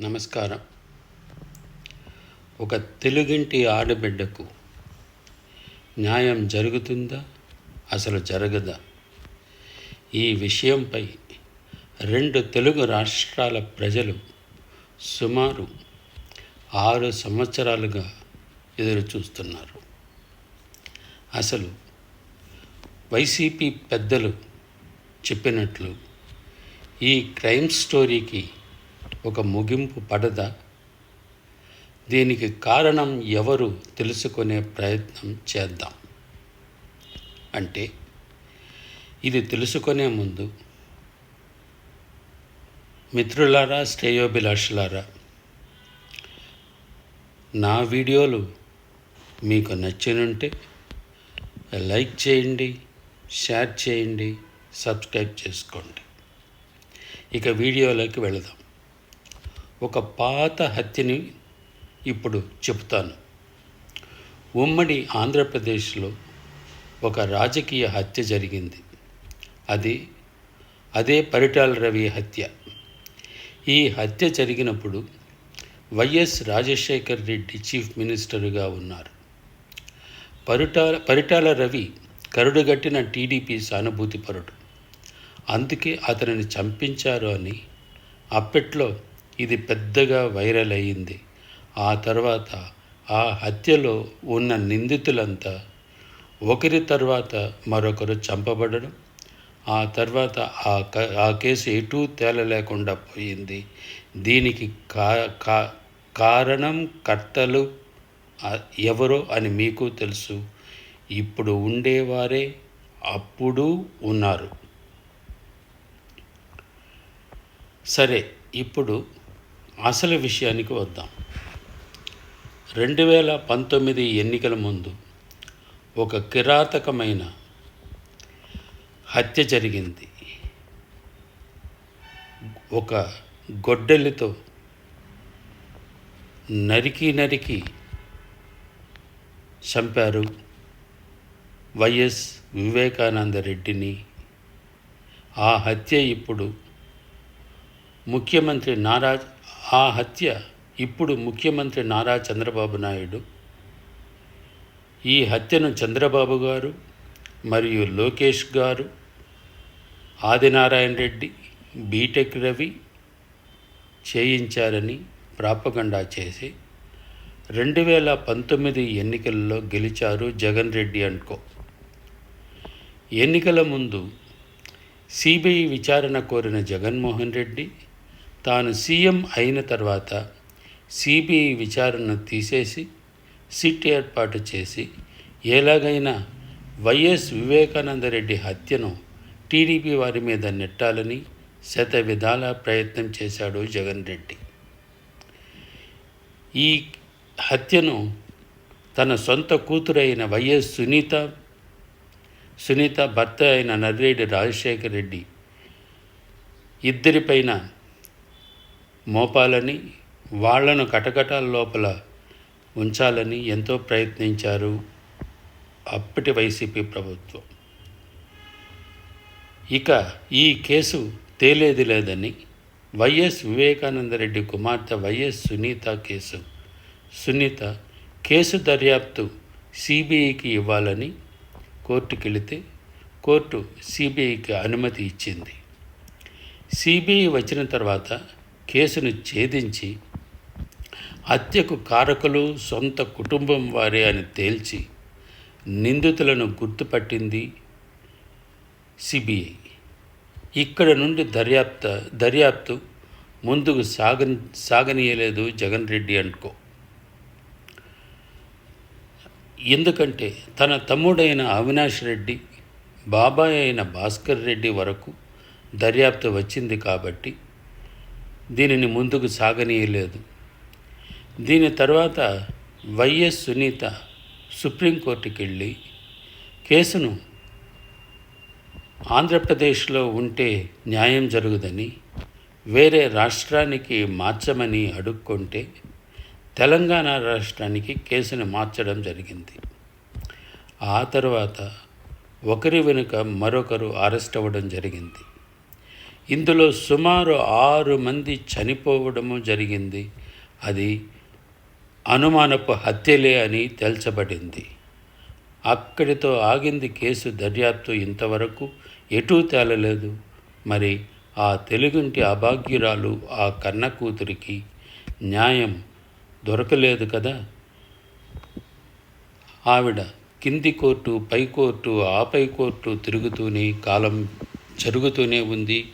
నమస్కారం. ఒక తెలుగింటి ఆడబిడ్డకు న్యాయం జరుగుతుందా? అసలు జరగదా? ఈ విషయంపై రెండు తెలుగు రాష్ట్రాల ప్రజలు సుమారు ఆరు సంవత్సరాలుగా ఎదురు చూస్తున్నారు. అసలు వైసీపీ పెద్దలు చెప్పినట్లు ఈ క్రైమ్ స్టోరీకి ఒక ముగింపు పడద? దీనికి కారణం ఎవరు తెలుసుకునే ప్రయత్నం చేద్దాం. అంటే ఇది తెలుసుకునే ముందు మిత్రులారా శ్రేయోభిలాషులారా నా వీడియోలు మీకు నచ్చినుంటే లైక్ చేయండి షేర్ చేయండి సబ్స్క్రైబ్ చేసుకోండి. ఇక వీడియోలోకి వెళదాం. ఒక పాత హత్యని ఇప్పుడు చెప్తాను ఉమ్మడి ఆంధ్రప్రదేశ్లో ఒక రాజకీయ హత్య జరిగింది. అది అదే పరిటాల రవి హత్య. ఈ హత్య జరిగినప్పుడు వైఎస్ రాజశేఖర్ రెడ్డి చీఫ్ మినిస్టర్గా ఉన్నారు. పరిటాల పరిటాల రవి కరుడుగట్టిన టీడీపీ సానుభూతిపరుడు అందుకే అతనిని చంపించారు అని అప్పట్లో ఇది పెద్దగా వైరల్ అయ్యింది. ఆ తర్వాత ఆ హత్యలో ఉన్న నిందితులంతా ఒకరి తర్వాత మరొకరు చంపబడడం ఆ తర్వాత ఆ క ఆ కేసు ఎటూ తేలలేకుండా పోయింది. దీనికి కా కా కారణం కర్తలు ఎవరో అని మీకు తెలుసు. ఇప్పుడు ఉండేవారే అప్పుడు ఉన్నారు. సరే ఇప్పుడు అసలు విషయానికి వద్దాం. రెండు వేల పంతొమ్మిది ఎన్నికల ముందు ఒక కిరాతకమైన హత్య జరిగింది. ఒక గొడ్డలితో నరికి నరికి చంపారు వైఎస్ వివేకానంద రెడ్డిని ఆ హత్య ఇప్పుడు ముఖ్యమంత్రి నారా ఆ హత్య ఇప్పుడు ముఖ్యమంత్రి నారా చంద్రబాబు నాయుడు ఈ హత్యను చంద్రబాబు గారు మరియు లోకేష్ గారు ఆదినారాయణ రెడ్డి బీటెక్ రవి చేయించారని ప్రాపగండా చేసి రెండు వేల పంతొమ్మిది ఎన్నికల్లో గెలిచారు జగన్ రెడ్డి అనుకో. ఎన్నికల ముందు సిబిఐ విచారణ కోరిన జగన్మోహన్ రెడ్డి తాను సీఎం అయిన తర్వాత సిబిఐ విచారణను తీసేసి సిట్ ఏర్పాటు చేసి ఎలాగైనా వైఎస్ వివేకానందరెడ్డి హత్యను టీడీపీ వారి మీద నెట్టాలని శత విధాల ప్రయత్నం చేశాడు జగన్ రెడ్డి. ఈ హత్యను తన సొంత కూతురైన వైఎస్ సునీత సునీత భర్త అయిన నర్రెడ్డి రాజశేఖర్ రెడ్డి ఇద్దరిపైన మోపాలని వాళ్ళను కటకటాల లోపల ఉంచాలని ఎంతో ప్రయత్నించారు అప్పటి వైసీపీ ప్రభుత్వం. ఇక ఈ కేసు తేలేది లేదని వైఎస్ వివేకానందరెడ్డి కుమార్తె YS Sunitha case. Sunitha case దర్యాప్తు సిబిఐకి ఇవ్వాలని కోర్టుకెళితే కోర్టు సిబిఐకి అనుమతి ఇచ్చింది. సిబిఐ వచ్చిన తర్వాత కేసును ఛేదించి హత్యకు కారకులు సొంత కుటుంబం వారే అని తేల్చి నిందితులను గుర్తుపట్టింది సిబిఐ. ఇక్కడ నుండి దర్యాప్త దర్యాప్తు ముందుకు సాగ సాగనీయలేదు జగన్ రెడ్డి అనుకో. ఎందుకంటే తన తమ్ముడైన అవినాష్ రెడ్డి బాబాయ్ అయిన భాస్కర్ రెడ్డి వరకు దర్యాప్తు వచ్చింది కాబట్టి దీనిని ముందుకు సాగనీయలేదు. దీని తర్వాత వైఎస్ సునీత సుప్రీంకోర్టుకి వెళ్ళి కేసును ఆంధ్రప్రదేశ్లో ఉంటే న్యాయం జరుగుదని వేరే రాష్ట్రానికి మార్చమని అడుక్కుంటే తెలంగాణ రాష్ట్రానికి కేసును మార్చడం జరిగింది. ఆ తర్వాత ఒకరి వెనుక మరొకరు అరెస్ట్ అవ్వడం జరిగింది. ఇందులో సుమారు ఆరు మంది చనిపోవడము జరిగింది. అది అనుమానపు హత్యలే అని తేల్చబడింది. అక్కడితో ఆగింది కేసు దర్యాప్తు ఇంతవరకు ఎటూ తేలలేదు. మరి ఆ తెలుగుంటి అభాగ్యురాలు ఆ కన్న కూతురికి న్యాయం దొరకలేదు కదా? ఆవిడ కింది కోర్టు పై కోర్టు ఆపై కోర్టు తిరుగుతూనే కాలం జరుగుతూనే ఉంది.